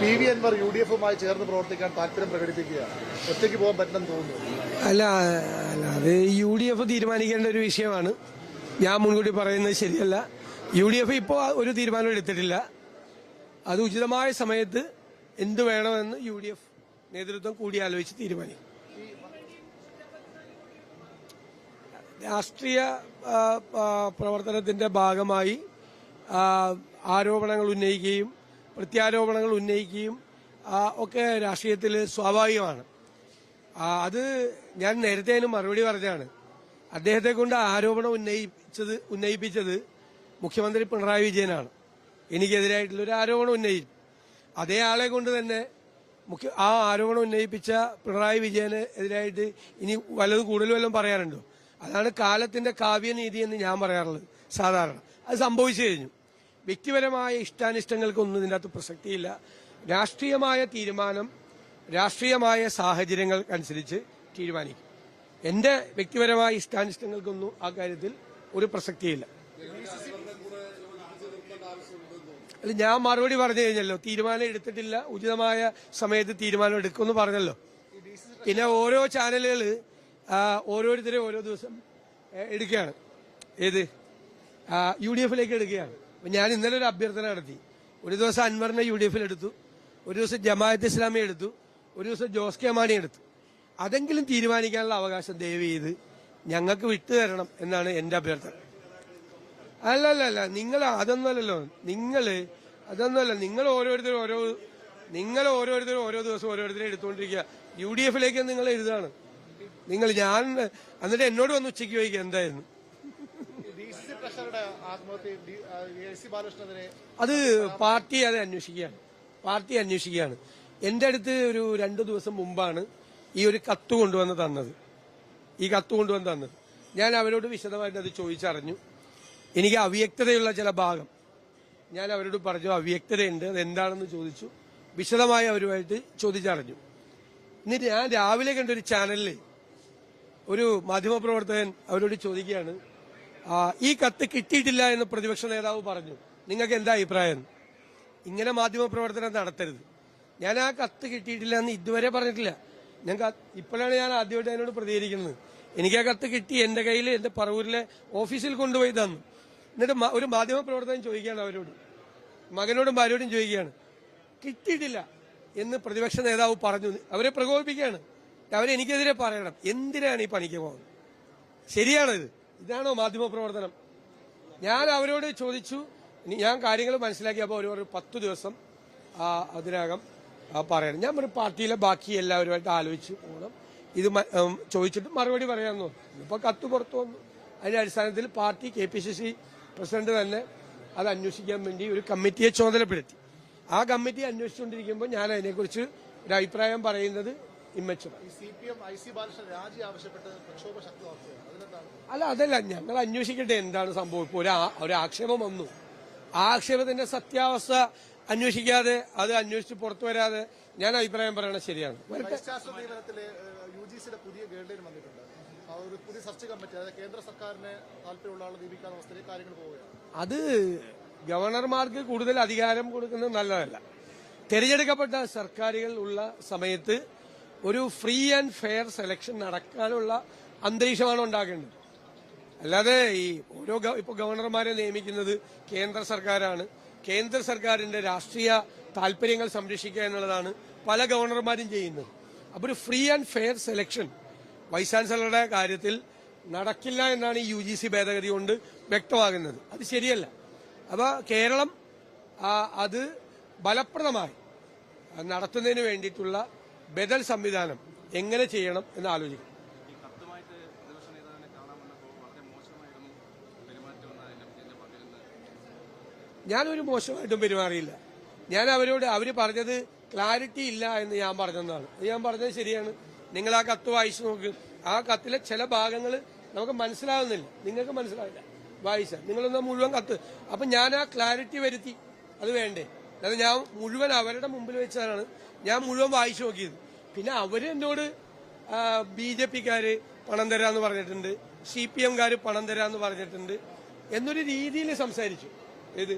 P V Anwar U D എഫുമായി ചേർന്ന് പ്രവർത്തിക്കാൻ താല്പര്യം പ്രകടിപ്പിക്കുകയാണ്. ഒറ്റയ്ക്ക് പോകാൻ പറ്റില്ലെന്ന് തോന്നുന്നു. അല്ല അല്ല അത് യു ഡി എഫ് തീരുമാനിക്കേണ്ട ഒരു വിഷയമാണ്. ഞാൻ മുൻകൂട്ടി പറയുന്നത് ശരിയല്ല. യു ഡി എഫ് ഇപ്പോൾ ഒരു തീരുമാനം എടുത്തിട്ടില്ല. അത് ഉചിതമായ സമയത്ത് എന്ത് വേണമെന്ന് യു ഡി എഫ് നേതൃത്വം കൂടിയാലോചിച്ച് തീരുമാനിക്കും. രാഷ്ട്രീയ പ്രവർത്തനത്തിന്റെ ഭാഗമായി ആരോപണങ്ങൾ ഉന്നയിക്കുകയും പ്രത്യാരോപണങ്ങൾ ഉന്നയിക്കുകയും ഒക്കെ രാഷ്ട്രീയത്തിൽ സ്വാഭാവികമാണ്. അത് ഞാൻ നേരത്തെ അതിന് മറുപടി പറഞ്ഞാണ് അദ്ദേഹത്തെ കൊണ്ട് ആരോപണം ഉന്നയിപ്പിച്ചത് ഉന്നയിപ്പിച്ചത് മുഖ്യമന്ത്രി പിണറായി വിജയനാണ്. എനിക്കെതിരായിട്ടുള്ള ഒരു ആരോപണം ഉന്നയി അതേ ആളെ കൊണ്ട് തന്നെ മുഖ്യ ആ ആരോപണം ഉന്നയിപ്പിച്ച പിണറായി വിജയന് എതിരായിട്ട് ഇനി വല്ലത് കൂടുതൽ വല്ലതും പറയാറുണ്ടോ? അതാണ് കാലത്തിന്റെ കാവ്യനീതി എന്ന് ഞാൻ പറയാറുള്ളത് സാധാരണ. അത് സംഭവിച്ചു കഴിഞ്ഞു. വ്യക്തിപരമായ ഇഷ്ടാനിഷ്ടങ്ങൾക്കൊന്നും ഇതിന്റെ അകത്ത് പ്രസക്തിയില്ല. രാഷ്ട്രീയമായ തീരുമാനം രാഷ്ട്രീയമായ സാഹചര്യങ്ങൾക്കനുസരിച്ച് തീരുമാനിക്കും. എന്റെ വ്യക്തിപരമായ ഇഷ്ടാനിഷ്ടങ്ങൾക്കൊന്നും ആ കാര്യത്തിൽ ഒരു പ്രസക്തിയില്ല. അല്ല ഞാൻ മറുപടി പറഞ്ഞു കഴിഞ്ഞല്ലോ. തീരുമാനം എടുത്തിട്ടില്ല. ഉചിതമായ സമയത്ത് തീരുമാനം എടുക്കുമെന്ന് പറഞ്ഞല്ലോ. പിന്നെ ഓരോ ചാനലുകൾ ഓരോരുത്തരെ ഓരോ ദിവസം എടുക്കുകയാണ്. ഏത്? യു ഡി എഫിലേക്ക് എടുക്കുകയാണ്. ഞാൻ ഇന്നലെ ഒരു അഭ്യർത്ഥന നടത്തി. ഒരു ദിവസം അൻവറിനെ യു ഡി എഫിൽ എടുത്തു. ഒരു ദിവസം ജമാഅത്ത് ഇസ്ലാമി എടുത്തു. ഒരു ദിവസം ജോസ് കെ മാണി എടുത്തു. അതെങ്കിലും തീരുമാനിക്കാനുള്ള അവകാശം ദയവ് ചെയ്ത് ഞങ്ങൾക്ക് വിട്ടു തരണം എന്നാണ് എന്റെ അഭ്യർത്ഥന. അല്ല അല്ല അല്ല നിങ്ങൾ അതൊന്നുമല്ലല്ലോ. നിങ്ങൾ അതൊന്നുമല്ല നിങ്ങൾ ഓരോരുത്തരും ഓരോ നിങ്ങൾ ഓരോരുത്തരും ഓരോ ദിവസം ഓരോരുത്തരും എടുത്തുകൊണ്ടിരിക്കുക. യു ഡി എഫിലേക്ക് നിങ്ങൾ എഴുതാണ് നിങ്ങൾ ഞാൻ എന്നിട്ട് എന്നോട് വന്ന് ഉച്ചയ്ക്ക് ചോദിക്കുക എന്തായിരുന്നു. ആത്മഹത്യ അത് പാർട്ടി അത് അന്വേഷിക്കുകയാണ്. പാർട്ടി അന്വേഷിക്കുകയാണ്. എന്റെ അടുത്ത് ഒരു രണ്ടു ദിവസം മുമ്പാണ് ഈ ഒരു കത്ത് കൊണ്ടുവന്ന് തന്നത്. ഈ കത്ത് കൊണ്ടുവന്ന് തന്നത്. ഞാൻ അവരോട് വിശദമായിട്ട് അത് ചോദിച്ചറിഞ്ഞു. എനിക്ക് അവ്യക്തതയുള്ള ചില ഭാഗം. ഞാൻ അവരോട് പറഞ്ഞു അവ്യക്തതയുണ്ട്. അത് എന്താണെന്ന് ചോദിച്ചു. വിശദമായി അവരുമായിട്ട് ചോദിച്ചറിഞ്ഞു. എന്നിട്ട് ഞാൻ രാവിലെ കണ്ട ഒരു ചാനലിൽ ഒരു മാധ്യമപ്രവർത്തകൻ അവരോട് ചോദിക്കുകയാണ് ഈ കത്ത് കിട്ടിയിട്ടില്ല എന്ന് പ്രതിപക്ഷ നേതാവ് പറഞ്ഞു. നിങ്ങൾക്ക് എന്താ അഭിപ്രായം? ഇങ്ങനെ മാധ്യമപ്രവർത്തനം നടത്തരുത്. ഞാൻ ആ കത്ത് കിട്ടിയിട്ടില്ല എന്ന് ഇതുവരെ പറഞ്ഞിട്ടില്ല. ഞാൻ ഇപ്പോഴാണ് ഞാൻ ആദ്യമായിട്ട് അതിനോട് പ്രതികരിക്കുന്നത്. എനിക്ക് ആ കത്ത് കിട്ടി എന്റെ കയ്യിൽ എന്റെ പറവൂരിലെ ഓഫീസിൽ കൊണ്ടുപോയി തന്നു. എന്നിട്ട് ഒരു മാധ്യമപ്രവർത്തകൻ ചോദിക്കുകയാണ് അവരോട്. മകനോടും ഭാര്യയോടും ചോദിക്കുകയാണ്. കിട്ടിയിട്ടില്ല എന്ന് പ്രതിപക്ഷ നേതാവ് പറഞ്ഞു. അവരെ പ്രകോപിപ്പിക്കുകയാണ്. അവരെനിക്കെതിരെ പറയണം. എന്തിനാണ് ഈ പണിക്ക് പോകുന്നത്? ശരിയാണിത്. ഇതാണോ മാധ്യമപ്രവർത്തനം ഞാൻ അവരോട് ചോദിച്ചു. ഞാൻ കാര്യങ്ങൾ മനസ്സിലാക്കിയപ്പോൾ അവർ ഒരു പത്ത് ദിവസം അതിനകം പറയണം. ഞാൻ ഒരു പാർട്ടിയിലെ ബാക്കി എല്ലാവരുമായിട്ട് ആലോചിച്ച് പോകണം ഇത് ചോദിച്ചിട്ട് മറുപടി പറയാമെന്ന് തോന്നുന്നു ഇപ്പൊ കത്ത് പുറത്തു വന്നു. അതിന്റെ അടിസ്ഥാനത്തിൽ party K P C C president തന്നെ അത് അന്വേഷിക്കാൻ വേണ്ടി ഒരു കമ്മിറ്റിയെ ചുമതലപ്പെടുത്തി. ആ കമ്മിറ്റി അന്വേഷിച്ചുകൊണ്ടിരിക്കുമ്പോൾ ഞാൻ അതിനെക്കുറിച്ച് ഒരു അഭിപ്രായം പറയുന്നത് അതിനെന്താണ്? അല്ല അതല്ല ഞങ്ങൾ അന്വേഷിക്കട്ടെ എന്താണ് സംഭവം. ഇപ്പോൾ ഒരു ആക്ഷേപം വന്നു. ആ ആക്ഷേപത്തിന്റെ സത്യാവസ്ഥ അന്വേഷിക്കാതെ അത് അന്വേഷിച്ച് പുറത്തു വരാതെ ഞാൻ അഭിപ്രായം പറയണത് ശരിയാണ്. പുതിയ ഗൈഡ്ലൈൻ വന്നിട്ടുണ്ട്. ഒരു പുതിയ സർച്ച് കമ്മിറ്റി അതായത് കേന്ദ്ര സർക്കാരിന് താല്പര്യമുള്ള ആളെ നിയമിക്കാത്ത അവസ്ഥയിലേക്ക് കാര്യങ്ങൾ പോവുകയാണ്. അത് ഗവർണർമാർക്ക് കൂടുതൽ അധികാരം കൊടുക്കുന്നത് നല്ലതല്ല. തിരഞ്ഞെടുക്കപ്പെട്ട സർക്കാരുകൾ ഉള്ള സമയത്ത് ഒരു ഫ്രീ ആൻഡ് ഫെയർ സെലക്ഷൻ നടക്കാനുള്ള അന്തരീക്ഷമാണ് ഉണ്ടാകേണ്ടത്. അല്ലാതെ ഈ ഓരോ ഇപ്പോൾ ഇപ്പൊ ഗവർണർമാരെ നിയമിക്കുന്നത് കേന്ദ്ര സർക്കാരാണ്. കേന്ദ്ര സർക്കാരിന്റെ രാഷ്ട്രീയ താല്പര്യങ്ങൾ സംരക്ഷിക്കുക എന്നുള്ളതാണ് പല ഗവർണർമാരും ചെയ്യുന്നത്. അപ്പൊ ഒരു free and fair selection vice ചാൻസലറുടെ കാര്യത്തിൽ നടക്കില്ല എന്നാണ് ഈ യു ജി സി ഭേദഗതി കൊണ്ട് വ്യക്തമാകുന്നത്. അത് ശരിയല്ല. അപ്പോൾ കേരളം അത് ഫലപ്രദമായി നടത്തുന്നതിന് വേണ്ടിയിട്ടുള്ള ബദൽ സംവിധാനം എങ്ങനെ ചെയ്യണം എന്ന് ആലോചിക്കും. ഞാനൊരു മോശമായിട്ടും പെരുമാറിയില്ല. ഞാൻ അവരോട് അവർ പറഞ്ഞത് ക്ലാരിറ്റി ഇല്ല എന്ന് ഞാൻ പറഞ്ഞതാണ്. അത് ഞാൻ പറഞ്ഞത് ശരിയാണ്. നിങ്ങൾ ആ കത്ത് വായിച്ചു നോക്ക്. ആ കത്തിലെ ചില ഭാഗങ്ങൾ നമുക്ക് മനസ്സിലാവുന്നില്ല. നിങ്ങൾക്ക് മനസ്സിലാവില്ല. വായിച്ച. നിങ്ങളൊന്ന് മുഴുവൻ കത്ത്? അപ്പം ഞാൻ ആ ക്ലാരിറ്റി വരുത്തി. അത് വേണ്ടേ? അതായത് ഞാൻ മുഴുവൻ അവരുടെ മുമ്പിൽ വെച്ചാണ് ഞാൻ മുഴുവൻ വായിച്ചു നോക്കിയത് പിന്നെ അവർ എന്നോട് ബി ജെ പിക്കാര് പണം തരാന്ന് പറഞ്ഞിട്ടുണ്ട്. സി പി എംകാര് പണം തരാന്ന് പറഞ്ഞിട്ടുണ്ട്. എന്നൊരു രീതിയിൽ സംസാരിച്ചു. ഏത്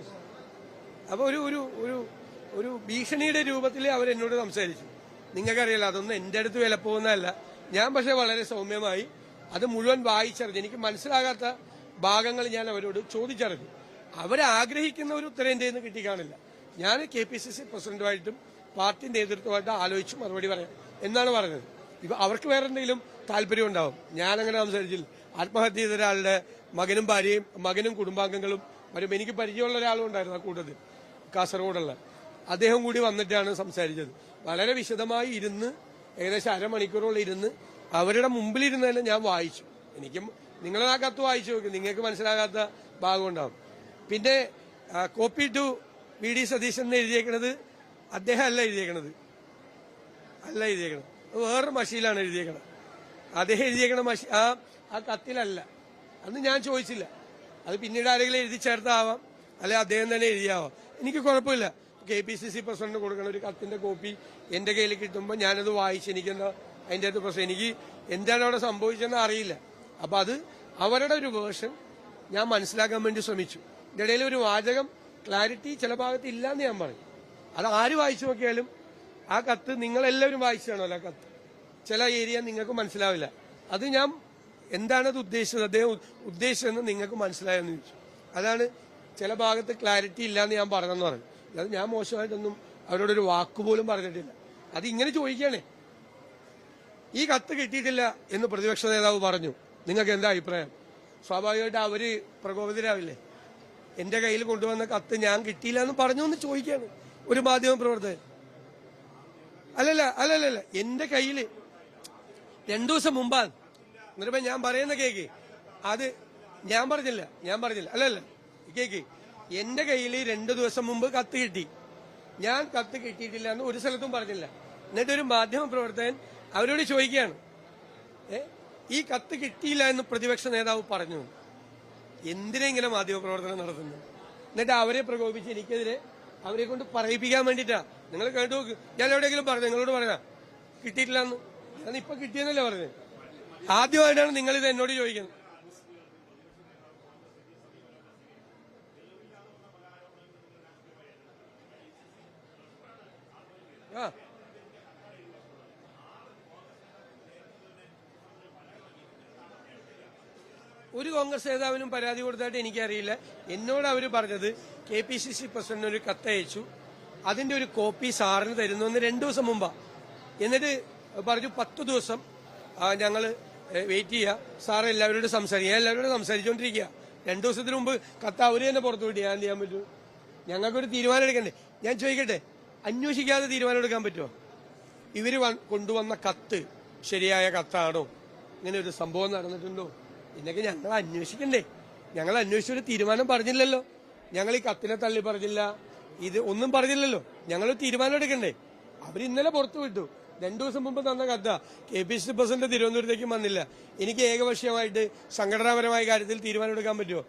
അപ്പൊ ഒരു ഒരു ഒരു ഒരു ഭീഷണിയുടെ രൂപത്തിൽ അവരെന്നോട് സംസാരിച്ചു. നിങ്ങൾക്കറിയില്ല അതൊന്നും എന്റെ അടുത്ത് വില പോകുന്നതല്ല ഞാൻ പക്ഷെ വളരെ സൗമ്യമായി അത് മുഴുവൻ വായിച്ചറിഞ്ഞു. എനിക്ക് മനസ്സിലാകാത്ത ഭാഗങ്ങൾ ഞാൻ അവരോട് ചോദിച്ചറിഞ്ഞു. അവരാഗ്രഹിക്കുന്ന ഒരു ഉത്തരേന്ത്യയിൽ നിന്ന് കിട്ടിക്കാണില്ല. ഞാൻ കെ പി സി സി പ്രസിഡന്റുമായിട്ടും പാർട്ടി നേതൃത്വമായിട്ട് ആലോചിച്ച് മറുപടി പറയാം. എന്നാണ് പറഞ്ഞത്. ഇപ്പൊ അവർക്ക് വേറെ എന്തെങ്കിലും താല്പര്യം ഉണ്ടാവും. ഞാൻ അങ്ങനെ സംസാരിച്ചില്ല. ആത്മഹത്യ ചെയ്ത ഒരാളുടെ മകനും ഭാര്യയും മകനും കുടുംബാംഗങ്ങളും വരും. എനിക്ക് പരിചയമുള്ള ഒരാളും ഉണ്ടായിരുന്നു ആ കൂട്ടത്തിൽ കാസർഗോഡുള്ള. അദ്ദേഹം കൂടി വന്നിട്ടാണ് സംസാരിച്ചത്. വളരെ വിശദമായി ഇരുന്ന് ഏകദേശം അരമണിക്കൂറോളം ഇരുന്ന് അവരുടെ മുമ്പിലിരുന്ന് തന്നെ ഞാൻ വായിച്ചു. എനിക്കും നിങ്ങളെ ആ കത്ത് വായിച്ചു നോക്കി. നിങ്ങൾക്ക് മനസ്സിലാകാത്ത ഭാഗം ഉണ്ടാവും. പിന്നെ copy to V D Satheesan എന്ന് എഴുതിയേക്കണത് അദ്ദേഹം അല്ല എഴുതിയേക്കണത്. അല്ല എഴുതിയേക്കണത്. വേറൊരു മഷിയിലാണ് എഴുതിയേക്കണത്. അദ്ദേഹം എഴുതിയേക്കണ മഷി ആ ആ കത്തിലല്ല. അന്ന് ഞാൻ ചോദിച്ചില്ല. അത് പിന്നീട് ആരെങ്കിലും എഴുതി ചേർത്താവാം. അല്ലെ അദ്ദേഹം തന്നെ എഴുതിയാവാം. എനിക്ക് കുഴപ്പമില്ല. K P C C president കൊടുക്കണ ഒരു കത്തിന്റെ കോപ്പി എന്റെ കയ്യിൽ കിട്ടുമ്പോൾ ഞാനത് വായിച്ച് എനിക്കെന്താ അതിന്റെ അകത്ത് പ്രശ്നം? എനിക്ക് എന്താണ് അവിടെ സംഭവിച്ചതെന്ന് അറിയില്ല. അപ്പൊ അത് അവരുടെ ഒരു വേർഷൻ ഞാൻ മനസ്സിലാക്കാൻ വേണ്ടി ശ്രമിച്ചു. ഇതിടയിൽ ഒരു വാചകം ക്ലാരിറ്റി ചില ഭാഗത്ത് ഇല്ലാന്ന് ഞാൻ പറയും അത് ആര് വായിച്ചു നോക്കിയാലും ആ കത്ത് നിങ്ങളെല്ലാവരും വായിച്ചാണല്ലോ ആ കത്ത്. ചില ഏരിയ നിങ്ങൾക്ക് മനസ്സിലാവില്ല. അത് ഞാൻ എന്താണത് ഉദ്ദേശിച്ചത്? അദ്ദേഹം ഉദ്ദേശിച്ചതെന്ന് നിങ്ങൾക്ക് മനസ്സിലായെന്ന് ചോദിച്ചു. അതാണ് ചില ഭാഗത്ത് ക്ലാരിറ്റി ഇല്ലാന്ന് ഞാൻ പറഞ്ഞെന്ന് പറഞ്ഞു. അല്ലാതെ ഞാൻ മോശമായിട്ടൊന്നും അവരോടൊരു വാക്കുപോലും പറഞ്ഞിട്ടില്ല. അത് ഇങ്ങനെ ചോദിക്കുകയാണേ. ഈ കത്ത് കിട്ടിയിട്ടില്ല എന്ന് പ്രതിപക്ഷ നേതാവ് പറഞ്ഞു. നിങ്ങൾക്ക് എന്താ അഭിപ്രായം? സ്വാഭാവികമായിട്ട് അവർ പ്രകോപിതരാവില്ലേ? എന്റെ കയ്യിൽ കൊണ്ടുവന്ന കത്ത് ഞാൻ കിട്ടിയില്ല എന്ന് പറഞ്ഞു എന്ന് ചോദിക്കാണ് ഒരു മാധ്യമ പ്രവർത്തകൻ. അല്ലല്ല അല്ലല്ല എന്റെ കയ്യിൽ രണ്ടു ദിവസം മുമ്പാണ്. എന്നിട്ട് ഞാൻ പറയുന്ന കേക്ക്. അത് ഞാൻ പറഞ്ഞില്ല ഞാൻ പറഞ്ഞില്ല. അല്ലല്ല കേക്ക്. എന്റെ കയ്യിൽ രണ്ടു ദിവസം മുമ്പ് കത്ത് കിട്ടി. ഞാൻ കത്ത് കിട്ടിയിട്ടില്ല എന്ന് ഒരു സ്ഥലത്തും പറഞ്ഞില്ല. എന്നിട്ട് ഒരു മാധ്യമ പ്രവർത്തകൻ അവരോട് ചോദിക്കുകയാണ് ഈ കത്ത് കിട്ടിയില്ല എന്ന് പ്രതിപക്ഷ നേതാവ് പറഞ്ഞു. എന്തിനെങ്കിലും മാധ്യമ പ്രവർത്തനം നടത്തുന്നു എന്നിട്ട് അവരെ പ്രകോപിച്ച് എനിക്കെതിരെ അവരെ കൊണ്ട് പറയിപ്പിക്കാൻ വേണ്ടിട്ടാ നിങ്ങൾ നോക്ക്. ഞാൻ എവിടെയെങ്കിലും പറഞ്ഞു? നിങ്ങളോട് പറയാ. കിട്ടിയിട്ടില്ല എന്ന് ഞാൻ ഇപ്പൊ കിട്ടിയെന്നല്ലേ പറഞ്ഞത്. ആദ്യമായിട്ടാണ് നിങ്ങൾ ഇത് എന്നോട് ചോദിക്കുന്നത് ആ ഒരു കോൺഗ്രസ് നേതാവിനും പരാതി കൊടുത്തായിട്ട് എനിക്കറിയില്ല. എന്നോട് അവർ പറഞ്ഞത് കെ പി സി സി പ്രസിഡന്റിന് ഒരു കത്തയച്ചു അതിന്റെ ഒരു കോപ്പി സാറിന് തരുന്നു എന്ന് രണ്ടു ദിവസം മുമ്പാ. എന്നിട്ട് പറഞ്ഞു പത്ത് ദിവസം ഞങ്ങൾ വെയിറ്റ് ചെയ്യുക സാർ എല്ലാവരോടും സംസാരിക്കുക എല്ലാവരോടും സംസാരിച്ചുകൊണ്ടിരിക്കുക രണ്ടു ദിവസത്തിന് മുമ്പ് കത്ത് അവർ തന്നെ പുറത്തു വിട്ടു. ഞാൻ ചെയ്യാൻ പറ്റൂ? ഞങ്ങൾക്കൊരു തീരുമാനം എടുക്കണ്ടേ? ഞാൻ ചോദിക്കട്ടെ അന്വേഷിക്കാതെ തീരുമാനം എടുക്കാൻ പറ്റുമോ ഇവർ കൊണ്ടുവന്ന കത്ത് ശരിയായ കത്താണോ? ഇങ്ങനെ ഒരു സംഭവം നടന്നിട്ടുണ്ടോ? എന്നൊക്കെ ഞങ്ങൾ അന്വേഷിക്കണ്ടേ? ഞങ്ങൾ അന്വേഷിച്ചൊരു തീരുമാനം പറഞ്ഞില്ലല്ലോ. ഞങ്ങൾ ഈ കത്തിനെ തള്ളി പറഞ്ഞില്ല. ഇത് ഒന്നും പറഞ്ഞില്ലല്ലോ. ഞങ്ങൾ തീരുമാനം എടുക്കണ്ടേ? അവർ ഇന്നലെ പുറത്തു വിട്ടു. രണ്ടു ദിവസം മുമ്പ് തന്ന കത്ത കെ പി സി പ്രസിഡന്റ് തിരുവനന്തപുരത്തേക്കും വന്നില്ല. എനിക്ക് ഏകപക്ഷീയമായിട്ട് സംഘടനാപരമായ കാര്യത്തിൽ തീരുമാനം എടുക്കാൻ പറ്റുമോ?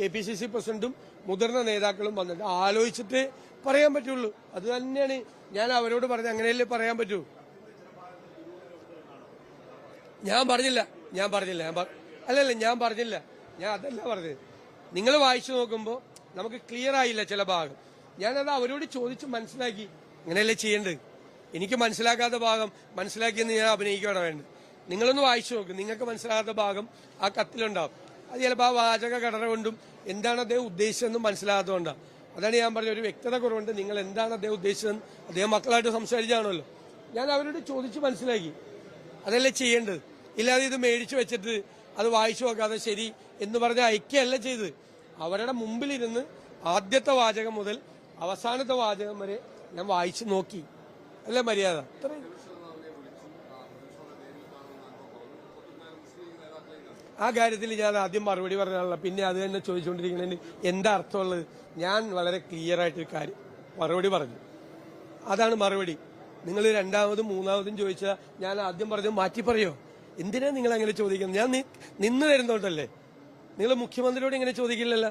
കെ പി സി സി പ്രസിഡന്റും മുതിർന്ന നേതാക്കളും വന്നിട്ട് ആലോചിച്ചിട്ട് പറയാൻ പറ്റുള്ളൂ. അത് തന്നെയാണ്. ഞാൻ അവരോട് പറഞ്ഞത്. അങ്ങനെയല്ലേ പറയാൻ പറ്റൂ? ഞാൻ പറഞ്ഞില്ല. ഞാൻ പറഞ്ഞില്ല. ഞാൻ അല്ലല്ല ഞാൻ പറഞ്ഞില്ല. ഞാൻ അതല്ല പറഞ്ഞത്. നിങ്ങൾ വായിച്ചു നോക്കുമ്പോൾ നമുക്ക് ക്ലിയർ ആയില്ല ചില ഭാഗം. ഞാനത് അവരോട് ചോദിച്ച് മനസ്സിലാക്കി. ഇങ്ങനെയല്ലേ ചെയ്യേണ്ടത്? എനിക്ക് മനസ്സിലാക്കാത്ത ഭാഗം മനസ്സിലാക്കിയെന്ന് ഞാൻ അഭിനയിക്കുകയാണ് വേണ്ടത്. നിങ്ങളൊന്ന് വായിച്ചു നോക്ക്. നിങ്ങൾക്ക് മനസ്സിലാകാത്ത ഭാഗം ആ കത്തിലുണ്ടാവും. അത് ചിലപ്പോൾ ആ വാചക ഘടന കൊണ്ടും എന്താണ് അദ്ദേഹം ഉദ്ദേശിച്ചതെന്നും മനസ്സിലാകാത്തതുകൊണ്ടാണ് അതാണ് ഞാൻ പറഞ്ഞ ഒരു വ്യക്തത കുറവുണ്ട്. നിങ്ങൾ എന്താണ് അദ്ദേഹം ഉദ്ദേശിച്ചതെന്ന് അദ്ദേഹം മക്കളായിട്ട് സംസാരിച്ചാണല്ലോ. ഞാൻ അവരോട് ചോദിച്ച് മനസ്സിലാക്കി. അതല്ലേ ചെയ്യേണ്ടത്? ഇല്ലാതെ ഇത് മേടിച്ചു വെച്ചിട്ട് അത് വായിച്ചു നോക്കാതെ ശരി എന്ന് പറഞ്ഞ ഐക്യമല്ല ചെയ്ത് അവരുടെ മുമ്പിലിരുന്ന് ആദ്യത്തെ വാചകം മുതൽ അവസാനത്തെ വാചകം വരെ ഞാൻ വായിച്ചു നോക്കി. അല്ലേ മര്യാദ? ആ കാര്യത്തിൽ ഞാൻ ആദ്യം മറുപടി പറഞ്ഞാണല്ലോ പിന്നെ അത് തന്നെ ചോദിച്ചുകൊണ്ടിരിക്കുന്നതിന് എന്താ അർത്ഥമുള്ളത്? ഞാൻ വളരെ ക്ലിയർ ആയിട്ടൊരു കാര്യം മറുപടി പറഞ്ഞു. അതാണ് മറുപടി. നിങ്ങൾ രണ്ടാമതും മൂന്നാമതും ചോദിച്ചാൽ ഞാൻ ആദ്യം പറഞ്ഞത് മാറ്റി പറയോ എന്തിനാ നിങ്ങൾ അങ്ങനെ ചോദിക്കുന്നത്? ഞാൻ നിന്ന് തരുന്നോണ്ടല്ലേ നിങ്ങൾ മുഖ്യമന്ത്രിയോട് ഇങ്ങനെ ചോദിക്കില്ലല്ലോ.